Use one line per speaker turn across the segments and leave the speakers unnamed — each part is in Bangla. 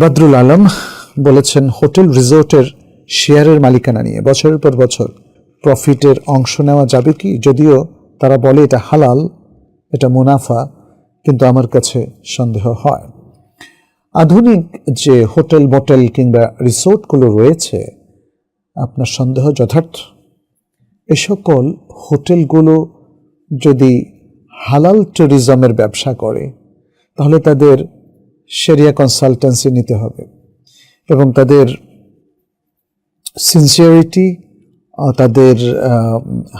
বদরুল আলম বলেছেন, হোটেল রিসোর্টের শেয়ারের মালিকানা নিয়ে বছরের পর বছর প্রফিটের অংশ নেওয়া যাবে কি? যদিও তারা বলে এটা হালাল, এটা মুনাফা, কিন্তু আমার কাছে সন্দেহ হয়। আধুনিক যে হোটেল, মোটেল কিংবা রিসোর্টগুলো রয়েছে, আপনার সন্দেহ যথার্থ। এ সকল হোটেলগুলো যদি হালাল ট্যুরিজমের ব্যবসা করে, তাহলে তাদের সেরিয়া কনসালটেন্সি নিতে হবে। এবং তাদের সিনসিয়ারিটি তাদের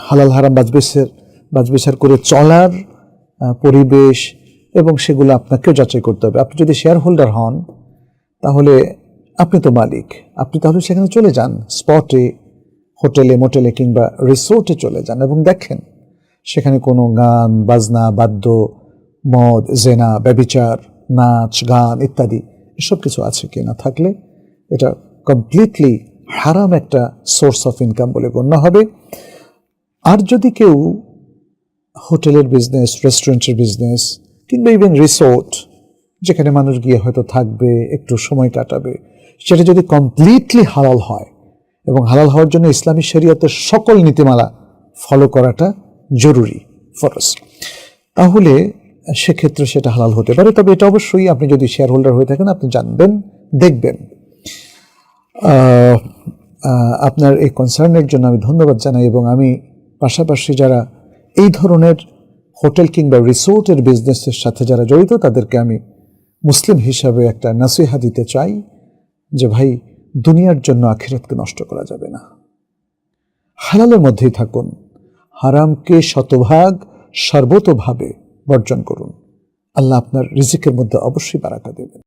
হালাল হারাম বাজবিসের বাজবিসার করে চলার পরিবেশ এবং সেগুলো আপনাকেও যাচাই করতে হবে। আপনি যদি শেয়ার হোল্ডার হন, তাহলে আপনি তো মালিক। আপনি তাহলে সেখানে চলে যান স্পটে হোটেলে মোটেলে কিংবা রিসোর্টে চলে যান এবং দেখেন, সেখানে কোনো গান, বাজনা, বাদ্য, মদ, জেনা, ব্যবিচার নাচ, গান ইত্যাদি, এসব কিছু আছে কি না থাকলে এটা কমপ্লিটলি হারাম একটা সোর্স অফ ইনকাম বলে গণ্য হবে। আর যদি কেউ হোটেলের বিজনেস রেস্টুরেন্টের বিজনেস কিংবা ইভেন রিসোর্ট যেখানে মানুষ গিয়ে হয়তো থাকবে, একটু সময় কাটাবে, সেটা যদি কমপ্লিটলি হালাল হয় এবং হালাল হওয়ার জন্য ইসলামী শরীয়তের সকল নীতিমালা ফলো করাটা জরুরি ফরস তাহলে সেক্ষেত্রে সেটা হালাল হতে পারে। তবে এটা অবশ্যই আপনি যদি শেয়ার হোল্ডার হয়ে থাকেন, আপনি জানবেন, দেখবেন। আপনার এই কনসার্নের জন্য আমি ধন্যবাদ জানাই এবং আমি পাশাপাশি যারা এই ধরনের হোটেল কিংবা রিসোর্টের বিজনেসের সাথে যারা জড়িত, তাদেরকে আমি মুসলিম হিসাবে একটা নাসিহা দিতে চাই যে, ভাই, দুনিয়ার জন্য আখিরাতকে নষ্ট করা যাবে না। হালালের মধ্যেই থাকুন। হারামকে শতভাগ সর্বতভাবে বর্জন করুন। আল্লাহ আপনার রিজিকের মধ্যে অবশ্যই বারাকা দেবেন।